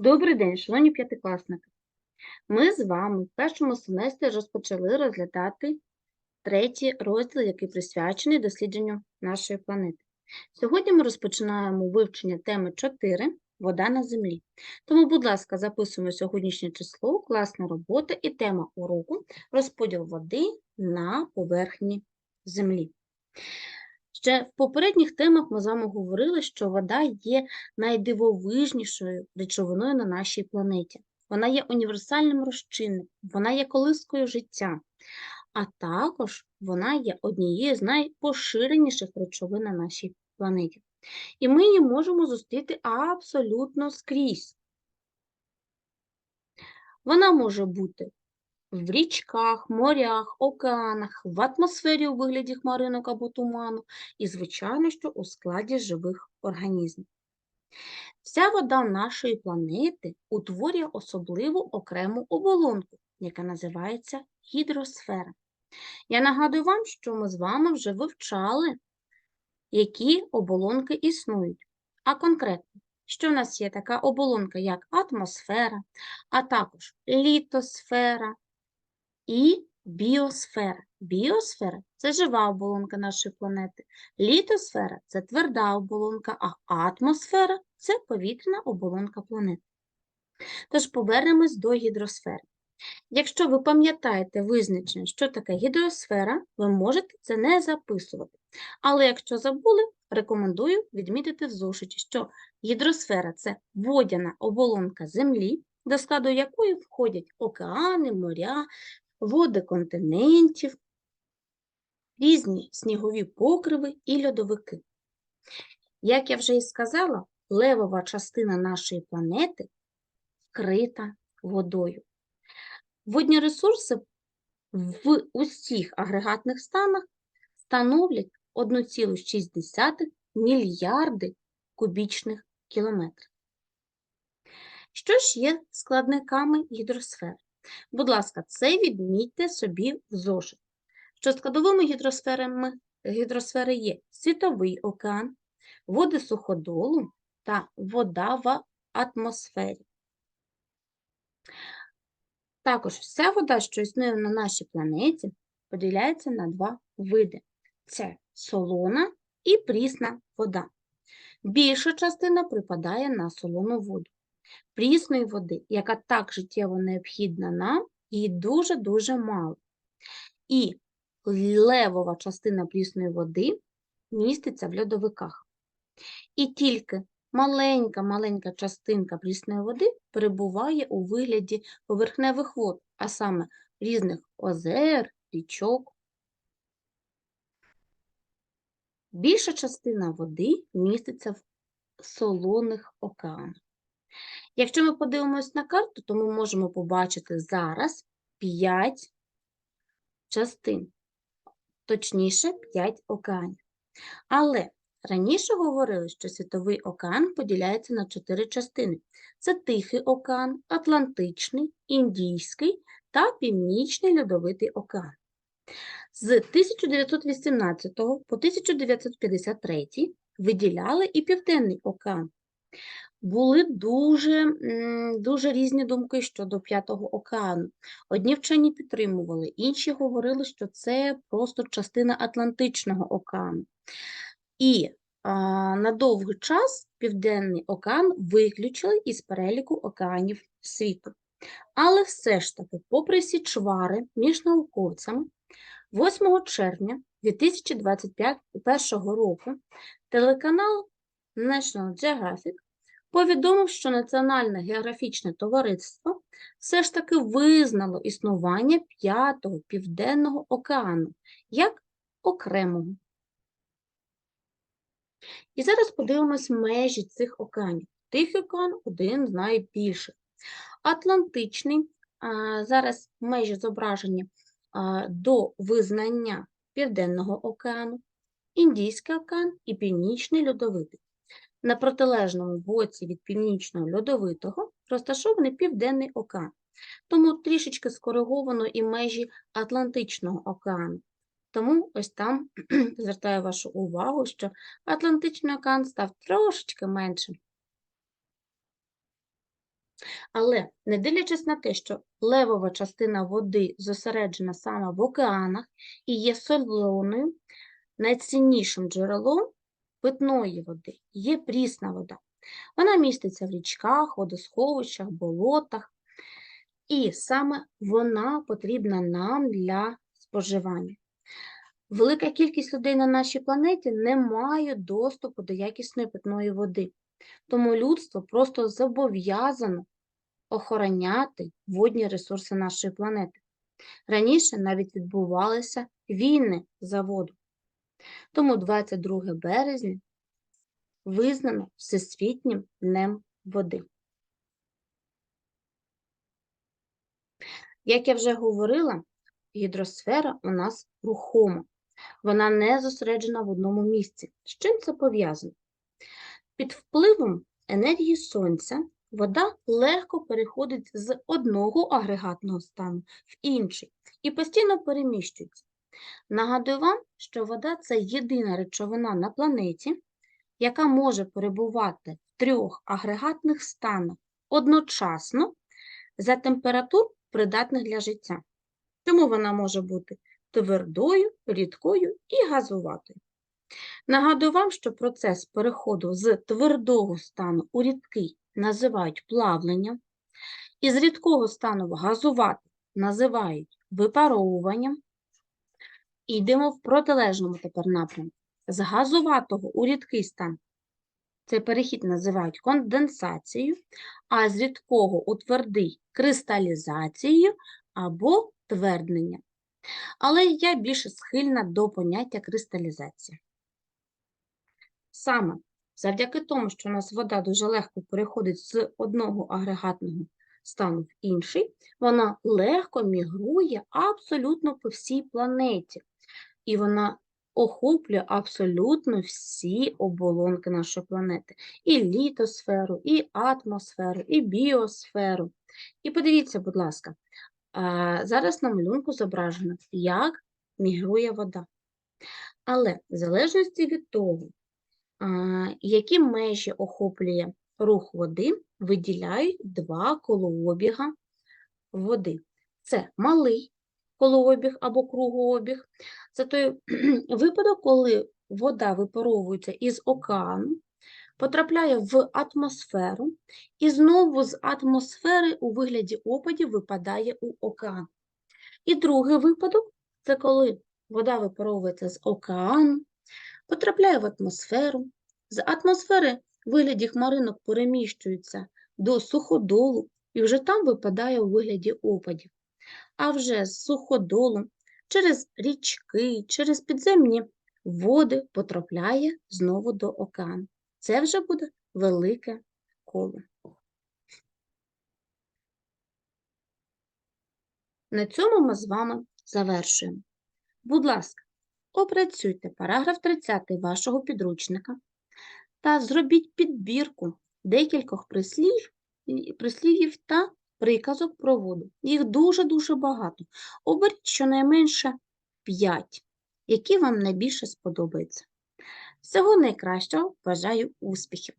Добрий день, шановні п'ятикласники. Ми з вами в першому семестрі розпочали розглядати третій розділ, який присвячений дослідженню нашої планети. Сьогодні ми розпочинаємо вивчення теми 4 Вода на землі. Тому, будь ласка, записуємо сьогоднішнє число, класна робота і тема уроку розподіл води на поверхні землі. Ще в попередніх темах ми з вами говорили, що вода є найдивовижнішою речовиною на нашій планеті. Вона є універсальним розчинником, вона є колискою життя, а також вона є однією з найпоширеніших речовин на нашій планеті. І ми її можемо зустріти абсолютно скрізь. Вона може бути в річках, морях, океанах, в атмосфері у вигляді хмаринок або туману і, звичайно, що у складі живих організмів. Вся вода нашої планети утворює особливу окрему оболонку, яка називається гідросфера. Я нагадую вам, що ми з вами вже вивчали, які оболонки існують. А конкретно, що в нас є така оболонка, як атмосфера, а також літосфера і біосфера. Біосфера це жива оболонка нашої планети. Літосфера це тверда оболонка, а атмосфера це повітряна оболонка планети. Тож повернемось до гідросфери. Якщо ви пам'ятаєте визначення, що таке гідросфера, ви можете це не записувати. Але якщо забули, рекомендую відмітити в зошиті, що гідросфера це водяна оболонка Землі, до складу якої входять океани, моря, води континентів, різні снігові покриви і льодовики. Як я вже і сказала, левова частина нашої планети вкрита водою. Водні ресурси в усіх агрегатних станах становлять 1,6 мільярди кубічних кілометрів. Що ж є складниками гідросфери? Будь ласка, це відмітьте собі в зошит. Що складовими гідросферами, гідросфери є світовий океан, води суходолу та вода в атмосфері. Також вся вода, що існує на нашій планеті, поділяється на два види: це солона і прісна вода. Більша частина припадає на солону воду. Прісної води, яка так життєво необхідна нам, її дуже-дуже мало. І левова частина прісної води міститься в льодовиках. І тільки маленька-маленька частинка прісної води перебуває у вигляді поверхневих вод, а саме різних озер, річок. Більша частина води міститься в солоних океанах. Якщо ми подивимось на карту, то ми можемо побачити зараз 5 частин, точніше 5 океанів. Але раніше говорили, що Світовий океан поділяється на 4 частини. Це Тихий океан, Атлантичний, Індійський та Північний Льодовитий океан. З 1918 по 1953 виділяли і Південний океан. Були дуже, дуже різні думки щодо П'ятого океану. Одні вчені підтримували, інші говорили, що це просто частина Атлантичного океану. І а, на довгий час Південний океан виключили із переліку океанів світу. Але все ж таки, попри всі чвари між науковцями, 8 червня 2021 року телеканал National Geographic повідомив, що Національне географічне товариство все ж таки визнало існування П'ятого Південного океану як окремого. І зараз подивимось межі цих океанів. Тихий океан один з найбільших. Атлантичний, зараз межі зображені до визнання Південного океану, Індійський океан і Північний Льодовитий. На протилежному боці від Північного Льодовитого розташований Південний океан, тому трішечки скориговано і межі Атлантичного океану. Тому ось там звертаю вашу увагу, що Атлантичний океан став трошечки меншим. Але не дивлячись на те, що левова частина води зосереджена саме в океанах і є солоною, найціннішим джерелом питної води є прісна вода. Вона міститься в річках, водосховищах, болотах, і саме вона потрібна нам для споживання. Велика кількість людей на нашій планеті не має доступу до якісної питної води, тому людство просто зобов'язано охороняти водні ресурси нашої планети. Раніше навіть відбувалися війни за воду. Тому 22 березня визнано Всесвітнім днем води. Як я вже говорила, гідросфера у нас рухома. Вона не зосереджена в одному місці. З чим це пов'язано? Під впливом енергії сонця вода легко переходить з одного агрегатного стану в інший і постійно переміщується. Нагадую вам, що вода це єдина речовина на планеті, яка може перебувати в трьох агрегатних станах одночасно за температур, придатних для життя. Тому вона може бути твердою, рідкою і газуватою. Нагадую вам, що процес переходу з твердого стану у рідкий називають плавленням, і з рідкого стану в газуватий називають випаровуванням. І йдемо в протилежному тепер напрямку. З газуватого у рідкий стан цей перехід називають конденсацією, а з рідкого у твердий кристалізацією або твердненням. Але я більше схильна до поняття кристалізація. Саме завдяки тому, що у нас вода дуже легко переходить з одного агрегатного стану в інший, вона легко мігрує абсолютно по всій планеті. І вона охоплює абсолютно всі оболонки нашої планети. І літосферу, і атмосферу, і біосферу. І подивіться, будь ласка, зараз на малюнку зображено, як мігрує вода. Але в залежності від того, які межі охоплює рух води, виділяють два колообіга води. Це малий колообіг або кругообіг. Це той випадок, коли вода випаровується із океану, потрапляє в атмосферу і знову з атмосфери у вигляді опадів випадає у океан. І другий випадок це коли вода випаровується з океану, потрапляє в атмосферу, з атмосфери в вигляді хмаринок переміщується до суходолу і вже там випадає у вигляді опадів. А вже з суходолу через річки, через підземні води потрапляє знову до океану. Це вже буде велике коло. На цьому ми з вами завершуємо. Будь ласка, опрацюйте параграф 30 вашого підручника та зробіть підбірку декількох прислів, прислів'їв та приказок про воду. Їх дуже-дуже багато. Оберіть щонайменше 5, які вам найбільше сподобаються. Всього найкращого бажаю успіхів!